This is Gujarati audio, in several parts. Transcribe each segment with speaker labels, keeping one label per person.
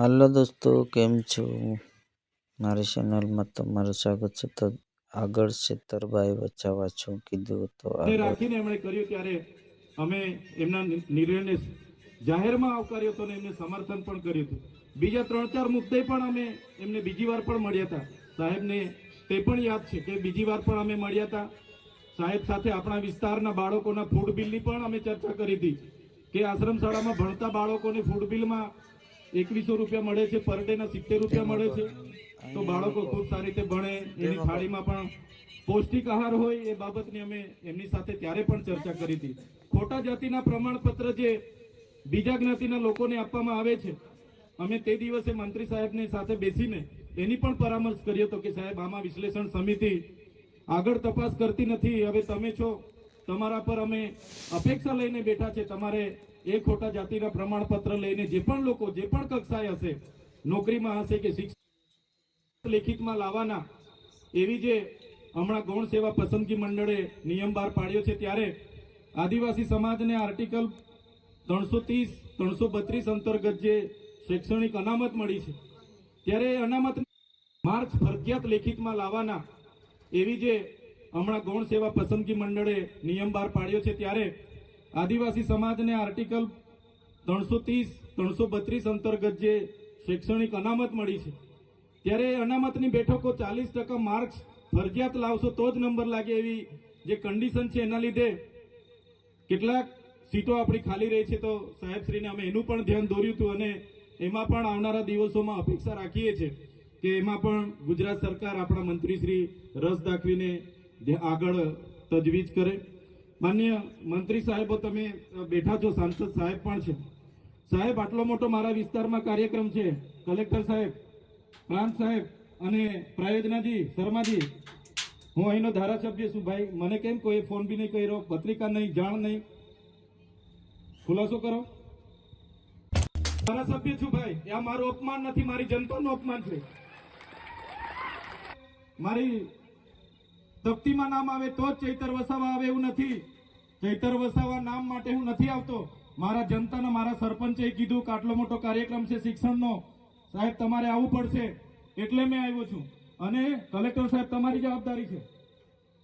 Speaker 1: હાલો દોસ્તો કેમ છો? મારી ચેનલમાં તમારું સ્વાગત છે. તો આગળ છેતરભાઈ વચાવા છું કીધું તો
Speaker 2: ને રાખીને એમણે કર્યું ત્યારે અમે એમના નિર્ણયને જાહેરમાં આવકાર્યો હતો અને એમને સમર્થન પણ કર્યું હતું. બીજા ત્રણ ચાર મુદ્દે પણ અમે એમને બીજી વાર પણ મળ્યા હતા. સાહેબને તે પણ યાદ છે કે બીજી વાર પણ અમે મળ્યા હતા. સાહેબ સાથે આપણા વિસ્તારના બાળકોના ફૂડ બિલની પણ અમે ચર્ચા કરી હતી કે આશ્રમ શાળામાં ભણતા બાળકોને ફૂડ બિલમાં એકવીસો રૂપિયા મળે છે પર ડે ના સિત્તેર રૂપિયા મળે છે. તો બાળકો ખૂબ સારી રીતે ભણે એની થાળીમાં પણ પૌષ્ટિક આહાર હોય એ બાબતની અમે એમની સાથે ત્યારે પણ ચર્ચા કરી હતી. ખોટા જાતિના પ્રમાણપત્ર જે બીજા જ્ઞાતિના લોકોને આપવામાં આવે છે અમે તે દિવસે મંત્રી સાહેબની સાથે બેસીને એની પણ પરામર્શ કર્યો હતો કે સાહેબ આમાં વિશ્લેષણ સમિતિ આગળ તપાસ કરતી નથી. હવે તમે છો તમારા પર અમે અપેક્ષા લઈને બેઠા છે. તમારે એ ખોટા જાતિના પ્રમાણપત્ર લઈને જે પણ લોકો, જે પણ કક્ષાએ હશે, નોકરીમાં હશે કે શિક્ષણ લેખિતમાં લાવવાના, એવી જે હમણાં ગૌણ સેવા પસંદગી મંડળે નિયમ બહાર પાડ્યો છે ત્યારે આદિવાસી સમાજને આર્ટિકલ ત્રણસો ત્રીસ, ત્રણસો બત્રીસ અંતર્ગત જે શૈક્ષણિક અનામત મળી છે, ત્યારે એ અનામત માર્ક્સ ફરજિયાત લેખિતમાં લાવવાના, એવી જે હમણાં ગૌણ સેવા પસંદગી મંડળે નિયમ બહાર પાડ્યો છે ત્યારે આદિવાસી સમાજને આર્ટિકલ ત્રણસો ત્રીસ, ત્રણસો બત્રીસ અંતર્ગત જે શૈક્ષણિક અનામત મળી છે, ત્યારે અનામતની બેઠકો ચાલીસ ટકા માર્ક્સ ફરજિયાત લાવશો તો જ નંબર લાગે એવી જે કન્ડિશન છે એના લીધે કેટલાક સીટો આપણી ખાલી રહી છે. તો સાહેબશ્રીને અમે એનું પણ ધ્યાન દોર્યું હતું અને એમાં પણ આવનારા દિવસોમાં અપેક્ષા રાખીએ છીએ કે એમાં પણ ગુજરાત સરકાર આપણા મંત્રીશ્રી રસ દાખવીને આગળ તજવીજ કરે. માન્ય મંત્રી સાહેબો, તમે બેઠા છો, સાંસદ સાહેબ પણ છે. સાહેબ, આટલો મોટો મારા વિસ્તારમાં કાર્યક્રમ છે. કલેક્ટર સાહેબ, પ્રાંત સાહેબ અને પ્રાયોજનાજી, શર્માજી, હું અહીંનો ધારાસભ્ય છું ભાઈ. મને કેમ કોઈ ફોન બી નહીં કર્યો, પત્રિકા નહીં, જાણ નહીં? ખુલાસો કરો. ધારાસભ્ય છું ભાઈ. આ મારું અપમાન નથી, મારી જનતાનું અપમાન છે. મારી તકતીમાં નામ આવે તો જ ચૈતર વસાવા આવે એવું નથી. ચૈતર વસાવા નામ માટે હું નથી આવતો. મારા જનતાના મારા સરપંચે કીધું કે આટલો મોટો કાર્યક્રમ છે શિક્ષણનો. સાહેબ, તમારે આવવું પડશે. એટલે મેં આવ્યો છું. અને કલેક્ટર સાહેબ, તમારી જવાબદારી છે.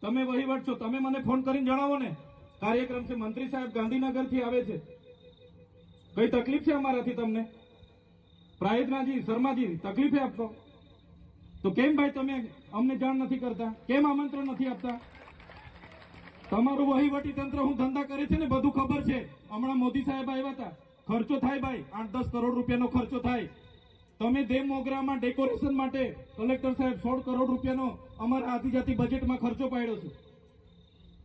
Speaker 2: તમે વહીવટ છો. તમે મને ફોન કરીને જણાવો ને. કાર્યક્રમ છે. મંત્રી સાહેબ ગાંધીનગરથી આવે છે. કઈ તકલીફ છે અમારાથી તમને? પ્રાયતનાજી શર્માજી, તકલીફે આપતો તો કેમ ભાઈ તમે અમને જાણ નથી કરતા. કેમ આમંત્રણ નથી આપતા? તમારું વહીવટી તંત્ર હું ધંધા કરે છે ને બધું ખબર છે. હમણાં મોદી સાહેબ આવ્યા હતા. ખર્ચો થાય ભાઈ. આઠ દસ કરોડ રૂપિયાનો ખર્ચો થાય. તમે દેવ મોગરામાં ડેકોરેશન માટે કલેક્ટર સાહેબ સોળ કરોડ રૂપિયાનો અમારા આદિજાતિ બજેટમાં ખર્ચો પાડ્યો છે.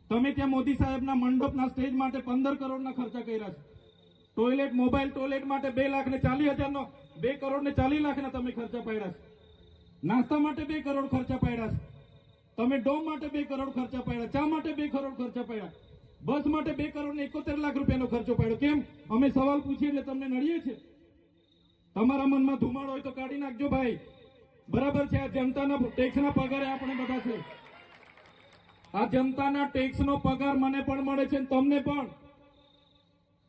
Speaker 2: તમે ત્યાં મોદી સાહેબના મંડપના સ્ટેજ માટે પંદર કરોડના ખર્ચા કર્યા છે. ટોયલેટ મોબાઈલ ટોયલેટ માટે બે લાખ ને ચાલીસ હજારનો, બે કરોડ ને ચાલીસ લાખના તમે ખર્ચા પાડ્યા છે. નાસ્તા માટે બે કરોડ ખર્ચા પાડ્યા છે. તમે ડોમ માટે બે કરોડ ખર્ચા પાડ્યા, ચા માટે બે કરોડ ખર્ચા પડ્યા, બસ માટે બે કરોડ ને એકોતેર લાખ રૂપિયાનો ખર્ચો પાડ્યો. કેમ? અમે સવાલ પૂછીએ એટલે તમને નડીએ છે તમારા મનમાં ધુમાડો હોય તો કાઢી નાખજો ભાઈ. બરાબર છે, આ જનતાના ટેક્સના પગારે આપણે બધા છે આ જનતાના ટેક્સનો પગાર મને પણ મળે છે તમને પણ.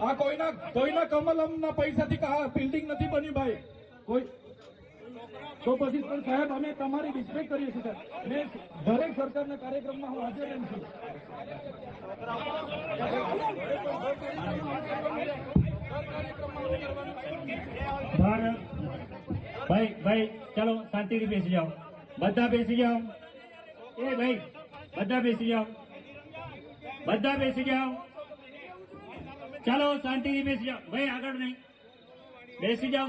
Speaker 2: આ કોઈના કોઈના કમલમના પૈસાથી આ બિલ્ડિંગ નથી બની ભાઈ. કોઈ તો પછી પણ સાહેબ, અમે તમારી રિસ્પેક્ટ કરીએ છીએ, સાહેબ. મેં દરેક સરકારના કાર્યક્રમમાં હું હાજર રહી છું.
Speaker 3: ભારત. ભાઈ ભાઈ, ચાલો શાંતિથી બેસી જાઓ. બધા બેસી જાઓ. એ ભાઈ, બધા બેસી જાઓ. બધા બેસી જાઓ. ચાલો શાંતિથી બેસી જાઓ. ભાઈ આગળ નહીં. બેસી જાઓ